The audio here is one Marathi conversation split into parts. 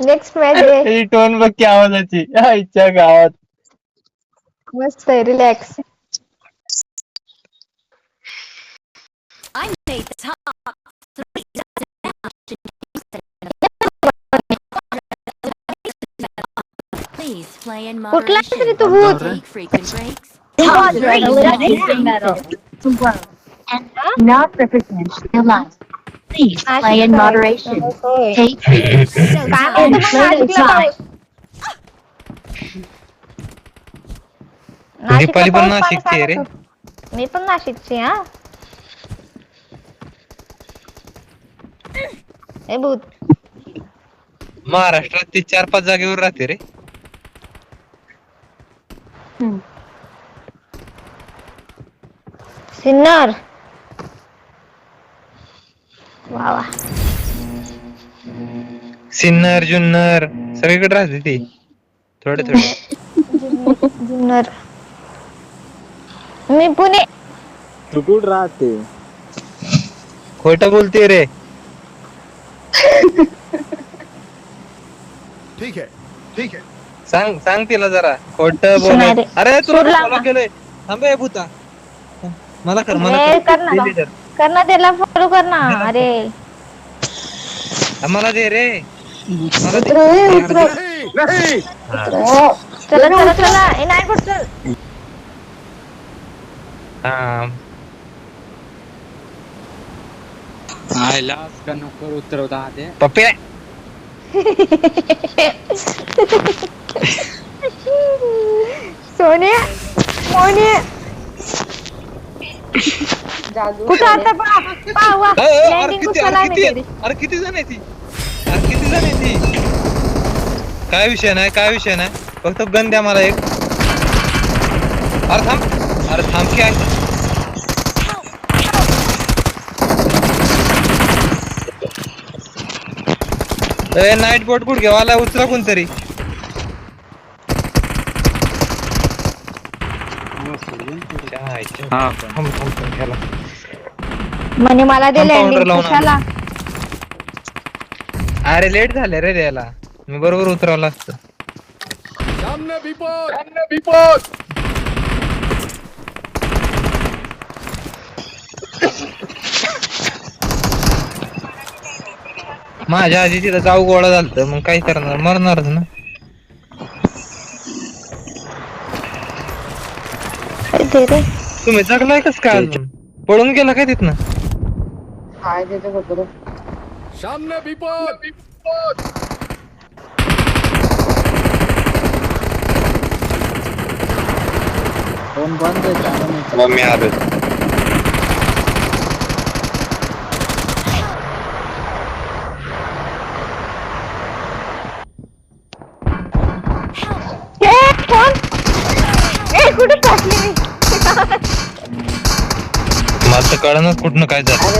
नेक्स्ट मॅच आहे ही टोन बघ की आवाजाची आईच्या गावात मस्त आहे relax I made the top three Please play in कुठला moderation. तरी तू भूत Take frequent breaks. Top three elimination medal to world and not represent your life. Please play in moderation. होय. Take काय and play time. दीपाली पण नाशिकची आहे रे. मी पण नाशिकची हा ए भूत महाराष्ट्रात ती चार पाच जागेवर राहते रे सिन्नर सिन्नर जुन्नर सगळीकडे राहते ती. थोडे थोडे. जुन्नर. मी पुणे. तू कुठं राहते? खोट बोलते रे. ठीक है ठीक है सांग सांग तिला जरा. खोट नाही रे. बोल अरे तुला सोडला follow ना. केलंय. थांबे भूता. मला कर मला ए, कर. कर ना Delete कर. कर ना त्याला फॉलो कर ना. अरे. मला दे रे. चला चला चला ए नाही कुठं चल आयला का नको उतरवता ते पप्पे. सोने मोने कुठं आता? पहा पहा वा अ, अ, अरे लँडिंग किती अरे किती अरे किती जण आहे ती? अरे ती काय विषय नाही काय विषय नाही. फक्त गन द्या मला एक. अरे थांब. अरे थांब की आहे. ए नाईट बोट कुठ घेवाला उचला कोणतरी. हा. म्हणे मला दे लँडिंग कशाला? अरे लेट झाले रे द्यायला. मी बरोबर उतरवलं असतं. सामने विपद सामने विपद माझ्या आधी तिथं गाव गोळा झालत मग काय करणार मरणारच ना. दे रे. तुम्ही जगलाय कस काय अजून? पळून गेला काय तिथनं? सामने विपद विपद फोन बंद आहे चालू नाही मला तर कळणार कुठनं काय झालं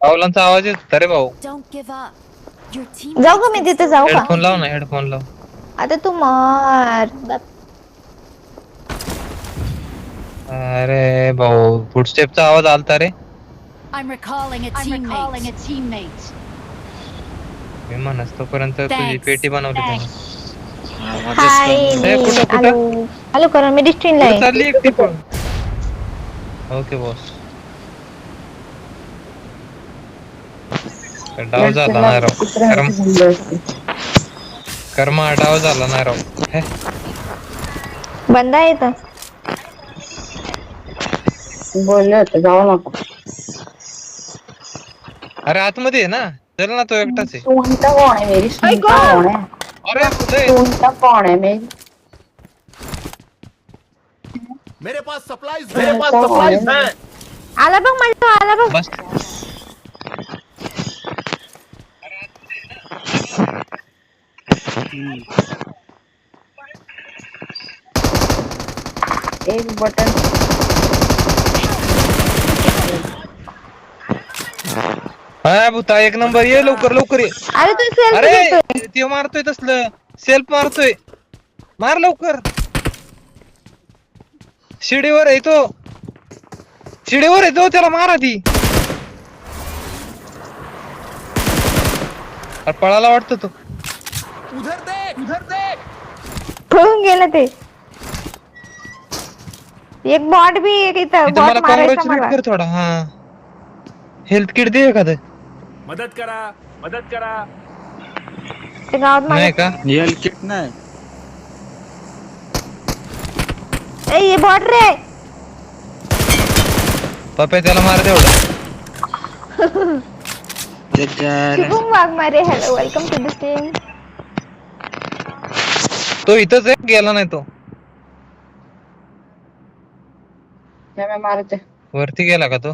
पावलांचा आवाज येत. रे भाऊ. जाऊ का मी तिथे जाऊ का? हेडफोन लाव ना हेडफोन लाव. आता तू मार. अरे भाऊ फुटस्टेपचा आवाज आलता रे. I'm recalling a I'm recalling teammate. a teammate. मी म्हणस तोपर्यंत तुझी. पेटी बनवली त्याने. कुठं, आलो करा मी कुठं आहे. चालली एकटी पण. ओके बॉस डाव झाला नाही राव. कर्म कर्मा डाव झाला नाही राव. हे, बंद आहे इथं. अरे आतमध्ये आहे ना? चल ना तो एकटाच आहे. सुनता कौन है मेरी? सुनता कौन है अरे कुठे सुनता कौन है मेरी? मेरे पास सप्लाईज मेरे पास सप्लाईज है आला बघ माझा आला बघ. बस एक बटन हा भूता एक नंबर. ये लवकर लवकर ये. अरे तू सेल्फी अरे घेतोय ते मारतोय तसलं. सेल्फ मारतोय. मार लवकर. शिडीवर आहे तो. शिडीवर आहे तो त्याला मारा ती अरे पळाला वाटतं तो. उधर देख उधर देख पळून गेलं ते एक बॉट बी एक इथं इथं बॉट मला मारायचा कॉंग्रॅच्युलेट मला। कर थोडा हा. हेल्थ किट दे एखादं. मदद करा मदद करा. ते गावात नाही का? एल किट नाही. ए ये बॉट रे! पप्या त्याला मार तेवढा त्याच्या Shubham Waghmare hello welcome to the stream तो इथंच आहे गेला नाही तो त्या मारते वरती गेला का तो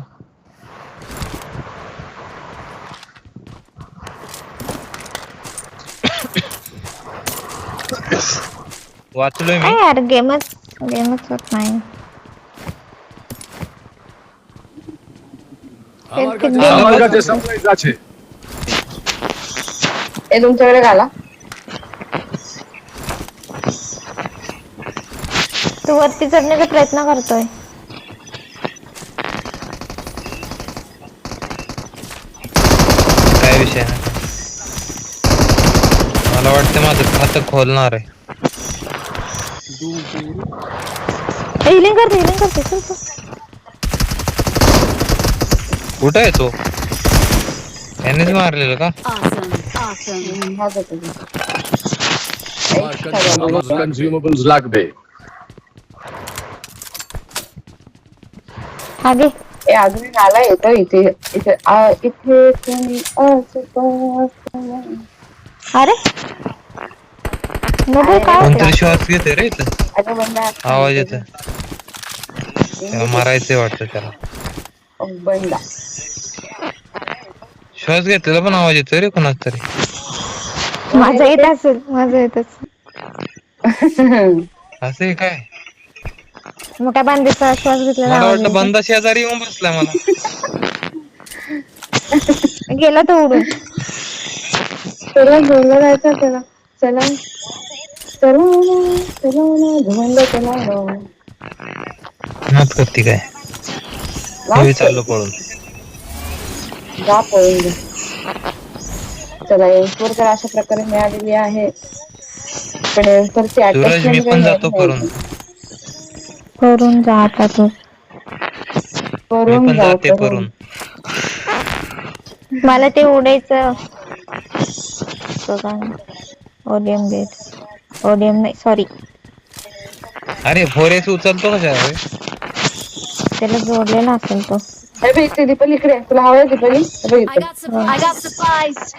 वाचलोय मी काय यार गेमच गेमच होत नाही আমার किती কাছে আমার game কাছে সাপ্লাইজ আছে हे तुमच्याकडे घाला तू वरती चढण्याचा प्रयत्न करतोय काय विषय नाही मला वाटतं माझं खातं खोलणार आहे हिलिंग करते हिलिंग करते चल चल कुठं आहे तो यांनीच मारलेलं का Awesome. Awesome. हा जातो तो. আমার কনজিউমেবলস লাগবে घे ए अजून आला येतो इथे इथे आ, इथे कोणी असं अरे! नको काय होते कोणतरी श्वास घेते रे इथं. आता बंद आहे. आवाज येतोय. त्याला मारायचंय वाटतं त्याला. बंद श्वास घेतलेला पण आवाज येतोय रे कोणाच तरी. माझं येत असेल माझं येत असेल. असं आहे काय? मोठ्या बांधीचा श्वास घेतलेला मला आवाज वाटलं येतो. बंदा शेजारी येऊन बसलाय मला. गेला तो उडून त्याला घेऊन जायचं त्याला चला. चला ना, चला ना, घुमंड चला. ना. मत करते काय? मी चाललो पळून. जा पळून. चला एन्फोर तर अशा प्रकारे मिळालेली आहे. पण एन्फोरची सूरज मी पण जातो करून. करून जा आता तू मी करून पण जा जाते करून. मला ते उडायचं. ओडियम गेट ओडियम नाही सॉरी अरे फोरेस उचलतो कशा रे? त्याला जोडलेला असेल तो. हे बघ इथे दीपल इकडे तुला हवंय दीपली हे बघ I इथे got some. I got supplies.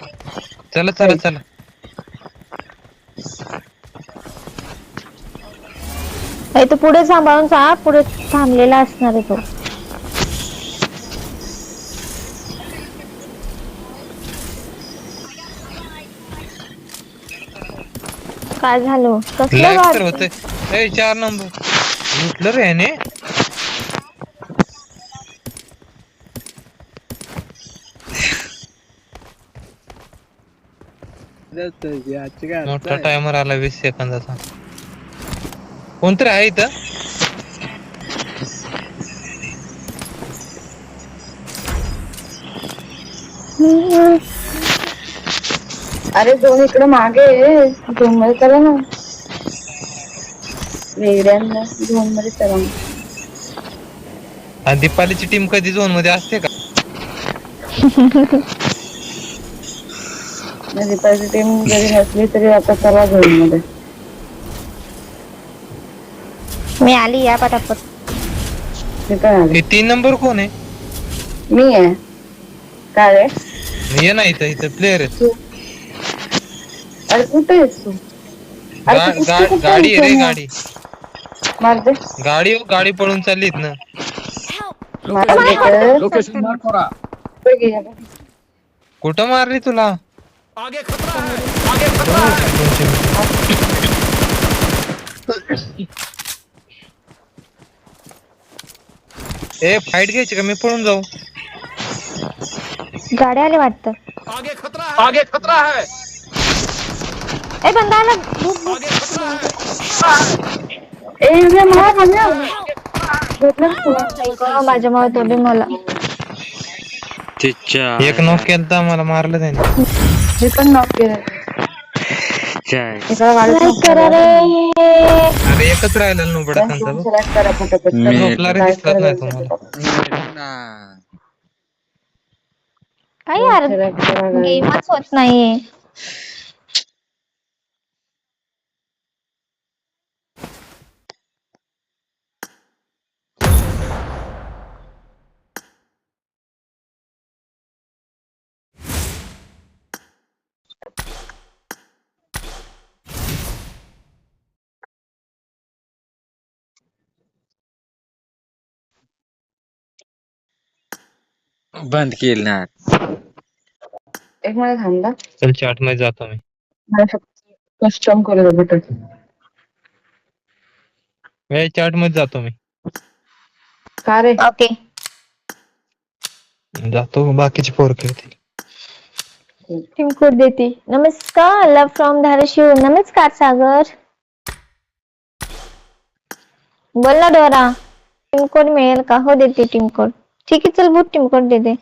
चला चला चला. ए, तू पुढे सांभाळून जा. पुढे थांबलेला असणार आहे तो. काय झालं? कसलं लॅग तर गाड होते ए चार नंबर. लुटलं रे याने. मोठा टायमर आला वीस सेकंदाचा कोणतरी आहे इथं? अरे दोन इकडे मागे झोनमध्ये चला ना. वेगळ्यांना झोनमध्ये चला ना. आणि दीपालीची टीम कधी झोनमध्ये असते का? दीपाची टीम जरी नसली तरी आता चला झोनमध्ये. मी आली या पटापट. आले. हे तीन नंबर कोण आहे? मी आहे. काय रे? ये ना इथं इथं प्लेअर आहे तू. अरे कुठे आहेस तू? अरे गा- तू कुठे गा- कुठे गाडी आहे रे आहेस? गाडी. मार दे. गाडी हो, गाडी पळून चाललीत ना. मार दे. तर. लोकेशन मार्क करा. बघ बघ. कुठं मारली तुला? आगे खतरा है आगे खतरा है ए फाईट घ्यायची का? मी पळून जाऊ. गाड्या आले वाटतं. आगे खतरा है आगे खतरा है ए बंदा आला भूत, भूत. आगे खतरा है ए युगे मार माझ्या भेटलं तुला? माझ्या मुळे तो बी मला. तिच्या. एक नॉक केलता मला मारलं त्याने. मी पण नॉक केलं. हो. अरे एकच राहिला नोबडा Select त्यांचा. मी- झोपला रे दिसलाच नाही तुम्हाला काय यार. गेमच होत नाहीये बंद केलं ना. एक मिनिट थांबला चल चाटमध्ये जातो मी. मला फक्त कस्टम करू दे बटन ए चाटमध्ये जातो मी. का रे? ओके जातो बाकीचे पोर खेळतील. टीम कोड देते. नमस्कार लव फ्रॉम धाराशिव. नमस्कार सागर. बोल ना डोरा. टीम कोड मिळेल का? हो देते टीम कोड ठीक आहे चल भूत टीम कोड देते